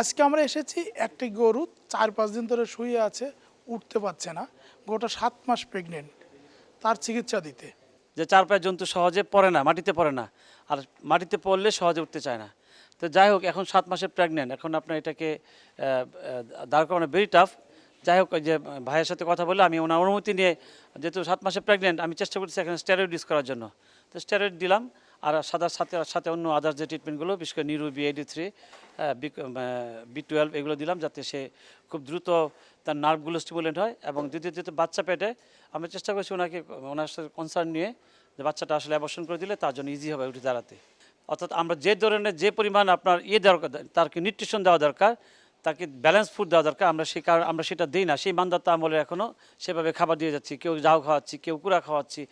আজকে আমরা এসেছি একটি গরু, চার পাঁচ দিন ধরে শুয়ে আছে, উঠতে পারছে না। গোটা সাত মাস প্রেগনেন্ট তার চিকিৎসা দিতে। যে চার পায়ের জন্তু সহজে পড়ে না, মাটিতে পড়ে না, আর মাটিতে পড়লে সহজে উঠতে চায় না। তো যাই হোক, এখন সাত মাসের প্রেগনেন্ট এখন আপনার এটাকে দাঁড় করানো ভেরি টাফ যাই হোক যে ভাইয়ের সাথে কথা বলে আমি ওনার অনুমতি নিয়ে, যেহেতু সাত মাসের প্রেগনেন্ট আমি চেষ্টা করছি এখানে স্টেরয়েড ইউজ করার জন্য। তো স্টেরয়েড দিলাম আর সাদার সাথে সাথে অন্য আদার্স যে ট্রিটমেন্টগুলো বিশেষ করে neuro B eighty three B twelve এগুলো দিলাম যাতে সে খুব দ্রুত তার নার্ভগুলো স্টিমুলেট হয় এবং দ্বিতীয় যেহেতু বাচ্চা পেটে আমি চেষ্টা করছি ওনাকে, ওনার সাথে কনসার্ন নিয়ে যে বাচ্চাটা আসলে অ্যাবর্শন করে দিলে তার জন্য ইজি হবে উঠে দাঁড়াতে। অর্থাৎ আমরা যে ধরনের যে পরিমাণ আপনার ইয়ে দরকার, তারকে নিউট্রিশন দেওয়া দরকার, তাকে ব্যালেন্স ফুড দেওয়া দরকার, আমরা সেই কারণ আমরা সেটা দিই না। সেই মানদাতা আমলে এখনও সেভাবে খাবার দিয়ে যাচ্ছি। কেউ যাও খাওয়াচ্ছি, কেউ কুড়া খাওয়াচ্ছি।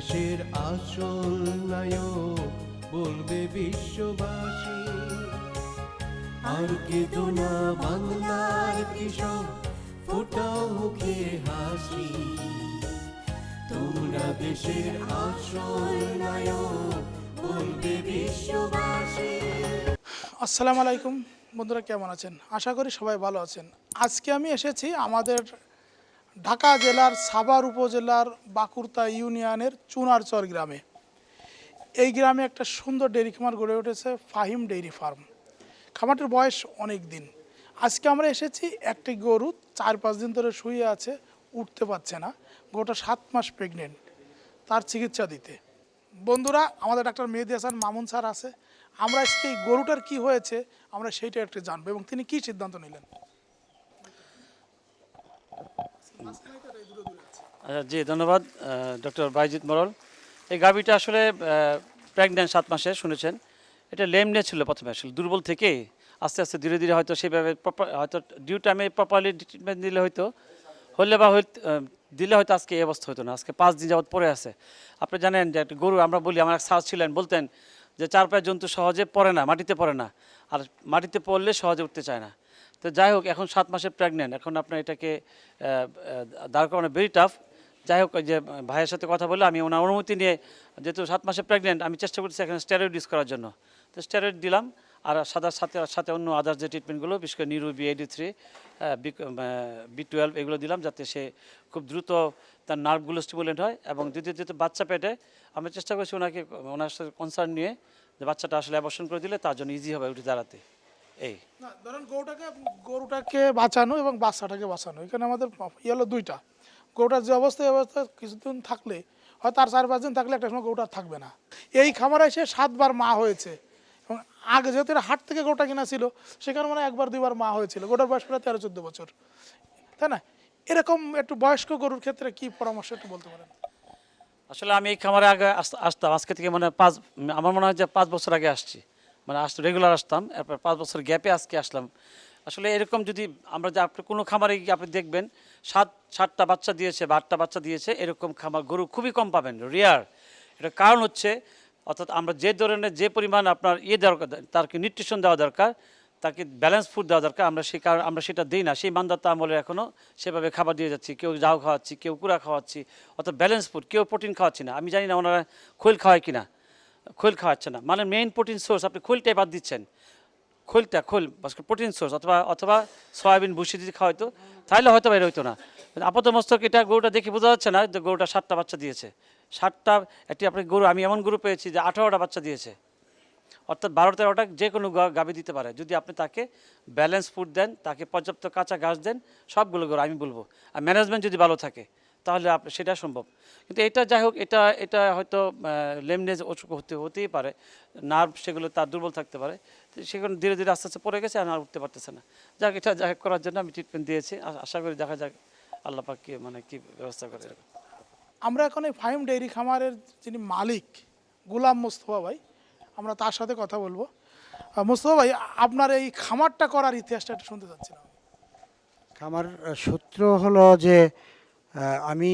দেশের আসল নায়ক বলবে বিশ্ববাসী। আর কেঁদো না বাংলার কৃষক, ফোটাও মুখে হাসি। তোমরা দেশের আসল নায়ক বলবে বিশ্ববাসী। আসসালামু আলাইকুম, বন্ধুরা কেমন আছেন? আশা করি সবাই ভালো আছেন। আজকে আমি এসেছি আমাদের ঢাকা জেলার সাভার উপজেলার বাকুরতা ইউনিয়নের চুনারচর গ্রামে। এই গ্রামে একটা সুন্দর ডেয়ারি খামার গড়ে উঠেছে, ফাহিম ডেইরি ফার্ম। খামারটির বয়স অনেক দিন। আজকে আমরা এসেছি, একটি গরু চার পাঁচ দিন ধরে শুয়ে আছে, উঠতে পারছে না গরুটা সাত মাস প্রেগনেন্ট তার চিকিৎসা দিতে। বন্ধুরা, আমাদের ডাক্তার মেহেদি হাসান মামুন স্যার আছে। আমরা আজকে এই গরুটার কি হয়েছে, আমরা সেইটা একটু জানব এবং তিনি কি সিদ্ধান্ত নিলেন। আচ্ছা, জি ধন্যবাদ ডক্টর বাইজিৎ মরল এই গাভীটা আসলে প্রেগনেন্ট সাত মাসে শুনেছেন। এটা লেমনে ছিল প্রথমে আসলে দুর্বল থেকে আস্তে আস্তে ধীরে ধীরে হয়তো সেভাবে হয়তো ডিউ টাইমে প্রপারলি ট্রিটমেন্ট দিলে হয়তো হলে বা দিলে হয়তো আজকে এই অবস্থা হতো না। আজকে পাঁচ দিন যাবত পরে আছে। আপনি জানেন যে একটা গরু আমরা বলি আমার এক সাজ ছিলেন বলতেন যে চার পায়ের জন্তু সহজে পড়ে না মাটিতে পড়ে না। আর মাটিতে পড়লে সহজে উঠতে চায় না। তো যাই হোক, এখন সাত মাসের প্রেগনেন্ট এখন আপনার এটাকে দাঁড় করানো ভেরি টাফ যাই হোক যে ভাইয়ের সাথে কথা বলে আমি ওনার অনুমতি নিয়ে যেহেতু সাত মাসে প্রেগনেন্ট আমি চেষ্টা করছি এখানে স্টেরয়েড ইউজ করার জন্য। তো স্টেরয়েড দিলাম, আর সাদার সাথে সাথে অন্য আদার্স যে ট্রিটমেন্টগুলো বিশেষ করে neuro B eighty three B twelve এগুলো দিলাম যাতে সে খুব দ্রুত তার নার্ভগুলো স্টিমুলেট হয় এবং দ্বিতীয় যেহেতু বাচ্চা পেটে, আমি চেষ্টা করছি ওনাকে, ওনার সাথে কনসার্ন নিয়ে যে বাচ্চাটা আসলে অ্যাবর্শন করে দিলে তার জন্য ইজি হবে উঠে দাঁড়াতে। এই। না ধরেন গরুটাকে গরুটাকে বাঁচানো এবং বাচ্চাটাকে বাঁচানো এখানে আমাদের ইয়ে হলো দুইটা। গরুটার যে অবস্থা এই অবস্থা কিছুদিন থাকলে হয় তার চার পাঁচ দিন থাকলে একটা সময় গরুটা থাকবে না। এই খামারে এসে সাতবার মা হয়েছে। এবং আগে যেহেতু এটা হাট থেকে গরুটা কিনা ছিল সেখানে মানে একবার দুইবার মা হয়েছিল। গোটার বয়স প্রায় তেরো চোদ্দ বছর। তাই না? এরকম একটু বয়স্ক গরুর ক্ষেত্রে কি পরামর্শ একটু বলতে পারেন? আসলে আমি এই খামারে আগে আস- আসতাম। আজকে থেকে মানে পাঁচ আমার মনে হয় যে পাঁচ বছর আগে আসছি। মানে আসতো রেগুলার আসতাম, এরপর পাঁচ বছর গ্যাপে আজকে আসলাম। আসলে এরকম যদি আমরা যে আপনি কোনো খামারে আপনি দেখবেন, সাত, সাতটা বাচ্চা দিয়েছে বা আটটা বাচ্চা দিয়েছে, এরকম খামার গরু খুবই কম পাবেন রেয়ার এটা কারণ হচ্ছে, অর্থাৎ আমরা যে ধরনের যে পরিমাণ আপনার ইয়ে দরকার তাকে নিউট্রিশন দেওয়া দরকার, তাকে ব্যালেন্স ফুড দেওয়া দরকার, আমরা সেই কারণ, আমরা সেটা দিই না। সেই মানদাতা আমলে এখনও সেভাবে খাবার দিয়ে যাচ্ছি, কেউ যাও খাওয়াচ্ছি, কেউ কুড়া খাওয়াচ্ছি, অর্থাৎ ব্যালেন্স ফুড কেউ প্রোটিন খাওয়াচ্ছি না। আমি জানি না ওনারা খোল খাওয়ায় কিনা। খোল খাওয়াচ্ছে না। মানে মেইন প্রোটিন সোর্স আপনি খোলটাই বাদ দিচ্ছেন। খোলটা খোল প্রোটিন সোর্স অথবা অথবা সয়াবিন, ভুসি যদি খাওয়াইতো তাহলে হয়তো বাইরে হইতো না। আপাত মস্তক এটা গরুটা দেখে বোঝা যাচ্ছে না যে গরুটা সাতটা বাচ্চা দিয়েছে। সাতটা, একটি আপনি গরু, আমি এমন গরু পেয়েছি যে আঠারোটা বাচ্চা দিয়েছে। অর্থাৎ বারো, তেরোটা যে কোনো গা- গাভী দিতে পারে। যদি আপনি তাকে ব্যালেন্স ফুড দেন, তাকে পর্যাপ্ত কাঁচা ঘাস দেন, সবগুলো গরু, আমি বলব। আর ম্যানেজমেন্ট যদি ভালো থাকে তাহলে আপনি সেটা সম্ভব। কিন্তু এটা যাই হোক এটা এটা হয়তো লেমনেজ অসুখ হতে হতেই পারে। নার্ভ সেগুলো তার দুর্বল থাকতে পারে। সেগুলো ধীরে ধীরে আস্তে আস্তে পড়ে গেছে আর উঠতে পারতেছে না। যাক এটা যাই হোক করার জন্য আমি ট্রিটমেন্ট দিয়েছি। আশা করি দেখা যাক আল্লাহ পাক কি মানে কি ব্যবস্থা করে। আমরা এখন এই ফাহিম ডেইরি খামারের যিনি মালিক গোলাম মোস্তফা ভাই আমরা তার সাথে কথা বলব। মোস্তফা ভাই আপনার এই খামারটা করার ইতিহাসটা একটু শুনতে চাচ্ছিলাম। খামার সূত্র হলো যে আমি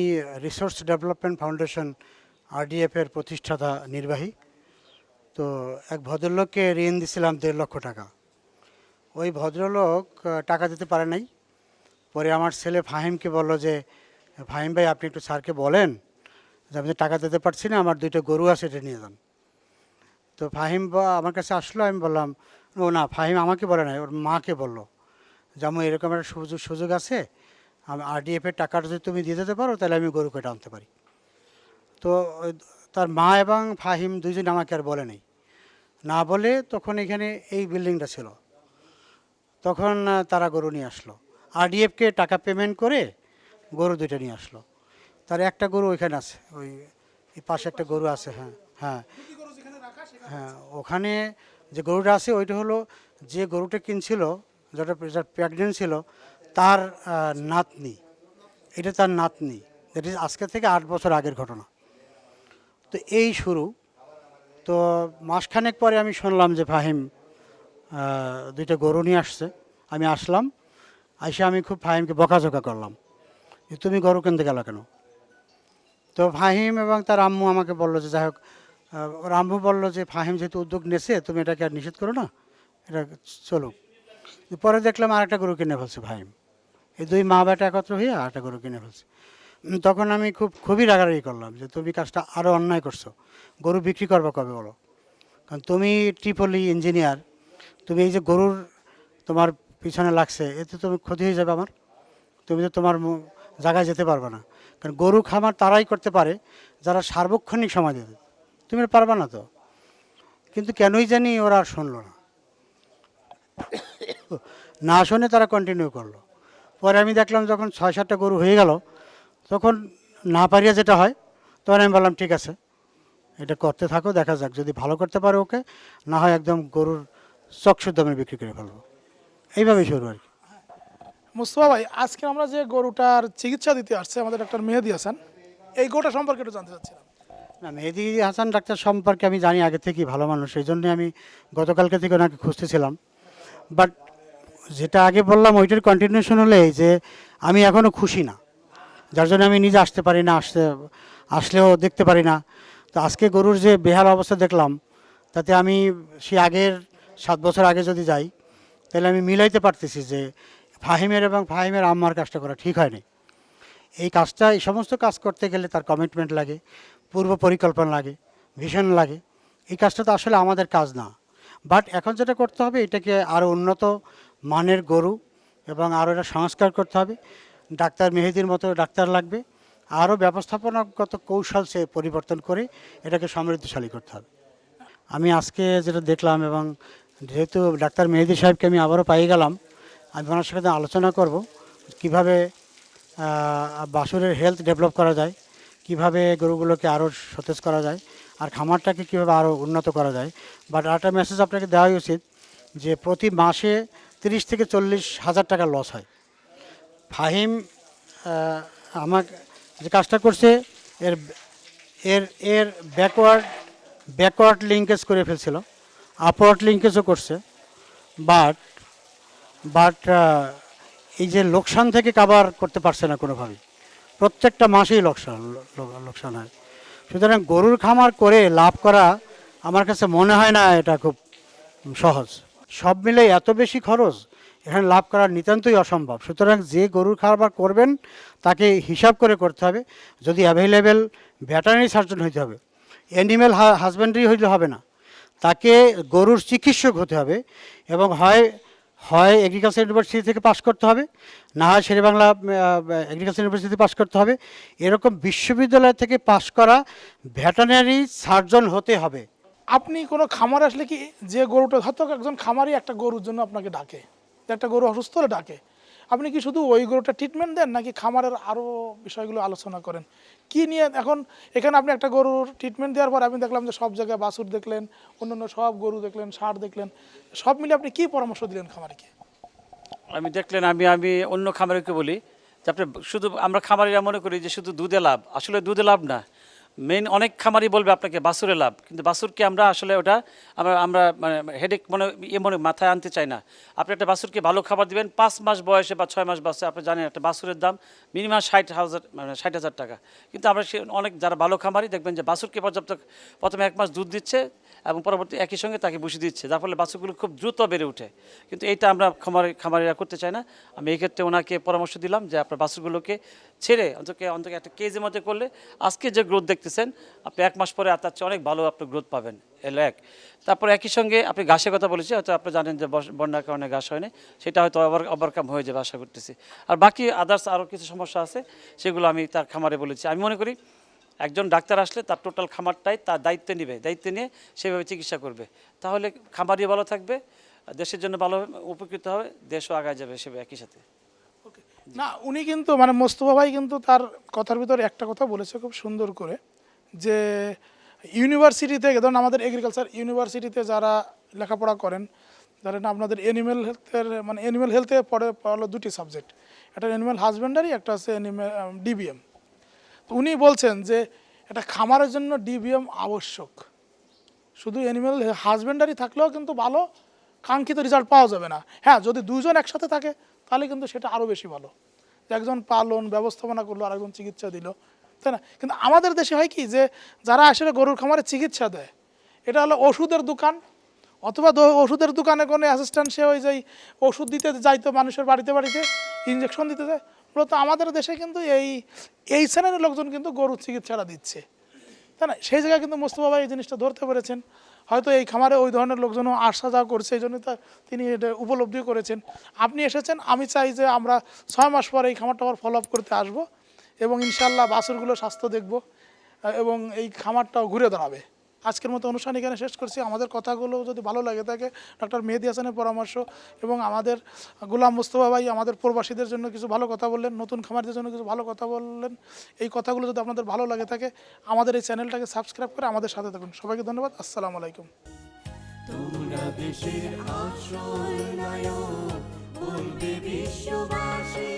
রিসোর্স ডেভেলপমেন্ট ফাউন্ডেশন আরডিএফ এর প্রতিষ্ঠাতা নির্বাহী। তো এক ভদ্রলোককে ঋণ দিছিলাম দেড় লক্ষ টাকা। ওই ভদ্রলোক টাকা দিতে পারে নাই। পরে আমার ছেলে ফাহিমকে বলল যে, ফাহিম ভাই, আপনি একটু স্যারকে বলেন যে, আমি টাকা দিতে পারছি না, আমার দুইটা গরু আছে, এটা নিয়ে যান। তো ফাহিম আমার কাছে আসলো, আমি বললাম, ও না, ফাহিম আমাকে বলে নাই, ওর মাকে বলল যেমন এরকম একটা সুযোগ সুযোগ আছে আমি আরডিএফের টাকাটা যদি তুমি দিয়ে দিতে পারো, তাহলে আমি গরু কেটে আনতে পারি। তো, তার মা এবং ফাহিম দুজন আমাকে আর বলে নেই। না বলে তখন এখানে এই বিল্ডিংটা ছিল। তখন তারা গরু নিয়ে আসলো। আরডিএফকে টাকা পেমেন্ট করে গরু দুইটা নিয়ে আসলো। তার একটা গরু ওইখানে আছে, ওই পাশে একটা গরু আছে হ্যাঁ হ্যাঁ। হ্যাঁ ওখানে যে গরুটা আছে, ওইটা হলো যে গরুটা কিনছিল যেটা প্রেগনেন্ট ছিল তার নাতনি। এটা তার নাতনি। দ্যাট ইজ আজকে থেকে আট বছর আগের ঘটনা। তো এই শুরু। তো মাসখানেক পরে আমি শুনলাম যে ফাহিম দুইটা গরু নিয়ে আসছে। আমি আসলাম। এসে আমি খুব ফাহিমকে বকাঝোকা করলাম। যে তুমি গরু কিনতে গেল কেন? তো ফাহিম এবং তার আম্মু আমাকে বলল যে, যাই হোক ওর আম্মু বলল যে, ফাহিম যেহেতু উদ্যোগ নেছে তুমি এটাকে আর নিষেধ করো না। এটা চলুক। পরে দেখলাম আরেকটা গরু কিনে ফেলছে ফাহিম। এই দুই মা বেটা একত্র হয়ে আরেকটা গরু কিনে ফেলছে। তখন আমি খুব খুবই রাগারাগি করলাম যে, তুমি কাজটা আরও অন্যায় করছ। গরু বিক্রি করবা কবে বলো? কারণ তুমি ট্রিপলি ইঞ্জিনিয়ার, তুমি এই যে গরুর তোমার পিছনে লাগছে, এতে তুমি ক্ষতি হয়ে যাবে আমার। তুমি তো তোমার জায়গায় যেতে পারবে না। কারণ গরু খামার তারাই করতে পারে, যারা সার্বক্ষণিক সময় দেবে। তুমি পারবে না তো। কিন্তু কেনই জানি ওরা আর শুনলো না। না শুনে তারা কন্টিনিউ করল। পরে আমি দেখলাম যখন ছয় সাতটা গরু হয়ে গেল তখন না পারিয়া যেটা হয় তখন আমি বললাম ঠিক আছে এটা করতে থাকো দেখা যাক যদি ভালো করতে পারো ওকে না হয় একদম গরুর চকসুর দামে বিক্রি করে ফেলব। এইভাবেই শুরু আর কি। মুস্তফা ভাই আজকে আমরা যে গরুটার চিকিৎসা দিতে আসছে আমাদের ডাক্তার মেহেদি হাসান এই গরুটা সম্পর্কে একটু জানতে চাচ্ছিলাম। না মেহেদি হাসান ডাক্তার সম্পর্কে আমি জানি আগে থেকেই ভালো মানুষ এই জন্যে আমি গতকালকে থেকে ওনাকে খুঁজতেছিলাম। বাট যেটা আগে বললাম, ওইটার কন্টিনিউশন হলে যে আমি এখনও খুশি না। যার জন্য আমি নিজে আসতে পারি না, আসতে, আসলেও দেখতে পারি না। তো আজকে গরুর যে বেহাল অবস্থা দেখলাম, তাতে আমি সে আগের সাত বছর আগে যদি যাই, তাহলে আমি মিলাইতে পারতেছি যে ফাহিমের এবং ফাহিমের আম্মার কাজটা করা ঠিক হয়নি। এই কাজটা, এই সমস্ত কাজ করতে গেলে তার কমিটমেন্ট লাগে, পূর্ব পরিকল্পনা লাগে ভিশন লাগে। এই কাজটা তো আসলে আমাদের কাজ না। বাট এখন যেটা করতে হবে, এটাকে আরও উন্নত মানের গরু এবং আরও এটা সংস্কার করতে হবে। ডাক্তার মেহেদির মতো ডাক্তার লাগবে। আরও ব্যবস্থাপনাগত কৌশল সে পরিবর্তন করে এটাকে সমৃদ্ধশালী করতে হবে। আমি আজকে যেটা দেখলাম এবং যেহেতু ডাক্তার মেহেদি সাহেবকে আমি আবারও পাই গেলাম আমি ওনার সাথে আলোচনা করব কীভাবে আহ, বাছুরের হেলথ ডেভেলপ করা যায় কীভাবে গরুগুলোকে আরও সতেজ করা যায় আর খামারটাকে কীভাবে আরও উন্নত করা যায়। বাট আরেকটা মেসেজ আপনাকে দেওয়াই উচিত যে প্রতি মাসে তিরিশ থেকে চল্লিশ হাজার টাকা লস হয়। ফাহিম আমাকে যে কাজটা করছে, এর এর এর ব্যাকওয়ার্ড ব্যাকওয়ার্ড লিঙ্কেজ করে ফেলছিল। আপওয়ার্ড লিঙ্কেজও করছে। বাট বাট এই যে লোকসান থেকে কাবার করতে পারছে না কোনোভাবেই। প্রত্যেকটা মাসেই লোকসান লোকসান হয়। সুতরাং গরুর খামার করে লাভ করা আমার কাছে মনে হয় না এটা খুব সহজ। সব মিলে এত বেশি খরচ, এখানে লাভ করা নিতান্তই অসম্ভব। সুতরাং যে গরুর খাবার করবেন, তাকে হিসাব করে করতে হবে। যদি অ্যাভেলেবেল ভেটারিনারি সার্জন হইতে হবে অ্যানিম্যাল হাজব্যান্ডারি হইলে হবে না, তাকে গরুর চিকিৎসক হতে হবে এবং হয় হয় এগ্রিকালচার ইউনিভার্সিটি থেকে পাশ করতে হবে, না হয় শেরেবাংলা এগ্রিকালচার ইউনিভার্সিটি পাশ করতে হবে। এরকম বিশ্ববিদ্যালয় থেকে পাশ করা ভেটারিনারি সার্জন হতে হবে। আপনি কোনো খামারে আসলে কি যে গরুটা হয়তো একজন খামারি একটা গরুর জন্য আপনাকে ডাকে। একটা গরু অসুস্থ হলে ডাকে। আপনি কি শুধু ওই গরুটা ট্রিটমেন্ট দেন, নাকি খামারের আরও বিষয়গুলো আলোচনা করেন? কি নিয়ে এখন এখানে আপনি একটা গরুর ট্রিটমেন্ট দেওয়ার পর আমি দেখলাম যে সব জায়গায় বাছুর দেখলেন, অন্যান্য সব গরু দেখলেন, ষাঁড় দেখলেন, সব মিলে আপনি কি পরামর্শ দিলেন খামারিকে? আমি দেখলেন, আমি আমি অন্য খামারিকে বলি যে আপনি শুধু, আমরা খামারিরা মনে করি যে শুধু দুধে লাভ। আসলে দুধে লাভ না। মেইন অনেক খামারি বলবে আপনাকে, বাসুরে লাভ। কিন্তু বাসুরকে আমরা আসলে ওটা, আমরা আমরা মানে হেডেক মনে ইয়ে মনে মাথায় আনতে চাই না। আপনি একটা বাসুরকে ভালো খাবার দিবেন, পাঁচ মাস বয়সে বা ছয় মাস বয়সে, আপনি জানেন একটা বাসুরের দাম মিনিমাম ষাট হাজার মানে ষাট হাজার টাকা। কিন্তু আমরা সে, অনেক, যারা ভালো খামারি, দেখবেন যে বাসুরকে পর্যাপ্ত, প্রথমে এক মাস দুধ দিচ্ছে এবং পরবর্তী একই সঙ্গে তাকে বসে দিচ্ছে, যার ফলে বাছুরগুলো খুব দ্রুত বেড়ে ওঠে। কিন্তু এইটা আমরা খামারি, খামারিরা করতে চাই না। আমি এই ক্ষেত্রে ওনাকে পরামর্শ দিলাম যে আপনার বাছুরগুলোকে ছেড়ে অন্তত অন্তত একটা কেজের মধ্যে করলে আজকে যে গ্রোথ দেখতেছেন, আপনি এক মাস পরে তার চেয়ে অনেক ভালো আপনি গ্রোথ পাবেন। এলো এক তারপর একই সঙ্গে আপনি ঘাসের কথা বলেছি, হয়তো আপনি জানেন যে বন্যার কারণে ঘাস হয়নি, সেটা হয়তো ওভার ওভারকাম হয়ে যাবে আশা করতেছি। আর বাকি আদার্স আরও কিছু সমস্যা আছে, সেগুলো আমি তার খামারে বলেছি। আমি মনে করি একজন ডাক্তার আসলে তার টোটাল খামারটাই তার দায়িত্ব নেবে, দায়িত্ব নিয়ে সেভাবে চিকিৎসা করবে। তাহলে খামারিও ভালো থাকবে, দেশের জন্য ভালো উপকৃত হবে, দেশও আগায় যাবে সেভাবে একই সাথে। না, উনি কিন্তু মানে মোস্তফা ভাই কিন্তু তার কথার ভিতরে একটা কথা বলেছে খুব সুন্দর করে, যে ইউনিভার্সিটি থেকে, ধরুন আমাদের এগ্রিকালচার ইউনিভার্সিটিতে যারা লেখাপড়া করেন, ধরেন আপনাদের অ্যানিমেল হেলথের মানে অ্যানিমেল হেলথে পড়ে, পড়ালো দুটি সাবজেক্ট একটা অ্যানিমেল হাজবেন্ডারি একটা হচ্ছে অ্যানিমেল ডিবিএম উনি বলছেন যে এটা খামারের জন্য ডিবিএম আবশ্যক। শুধু অ্যানিমেল হাজবেন্ডারি থাকলেও কিন্তু ভালো, কাঙ্ক্ষিত রেজাল্ট পাওয়া যাবে না। হ্যাঁ যদি দুজন একসাথে থাকে, তাহলে কিন্তু সেটা আরও বেশি ভালো। একজন পালন, ব্যবস্থাপনা করল আর একজন চিকিৎসা দিল, তাই না? কিন্তু আমাদের দেশে হয় কি যে যারা আসলে গরুর খামারে চিকিৎসা দেয়, এটা হলো ওষুধের দোকান, অথবা ওষুধের দোকানে কোনো অ্যাসিস্ট্যান্ট সে ওই যে ওষুধ দিতে যাইতো মানুষের বাড়িতে বাড়িতে ইঞ্জেকশন দিতে যায় মূলত আমাদের দেশে কিন্তু এই এই শ্রেণির লোকজন কিন্তু গরুর চিকিৎসাটা দিচ্ছে। তাই না? সেই জায়গায় কিন্তু মোস্তফা ভাই এই জিনিসটা ধরতে পেরেছেন। হয়তো এই খামারে ওই ধরনের লোকজনও আসা যাওয়া করছে, এই জন্য তিনি এটা উপলব্ধি করেছেন। আপনি এসেছেন, আমি চাই যে আমরা ছয় মাস পরে এই খামারটা আবার ফলো আপ করতে আসব এবং ইনশাল্লাহ বাছুরগুলো স্বাস্থ্য দেখব এবং এই খামারটাও ঘুরে দাঁড়াবে। আজকের মতো অনুষ্ঠান এখানে শেষ করছি। আমাদের কথাগুলো যদি ভালো লাগে থাকে, ডক্টর মেহেদি হাসানের পরামর্শ এবং আমাদের গোলাম মুস্তফা ভাই আমাদের প্রবাসীদের জন্য কিছু ভালো কথা বললেন, নতুন খামারদের জন্য কিছু ভালো কথা বললেন, এই কথাগুলো যদি আপনাদের ভালো লাগে থাকে, আমাদের এই চ্যানেলটাকে সাবস্ক্রাইব করে আমাদের সাথে থাকুন। সবাইকে ধন্যবাদ, আসসালামু আলাইকুম। বলবে বিশ্ববাসী।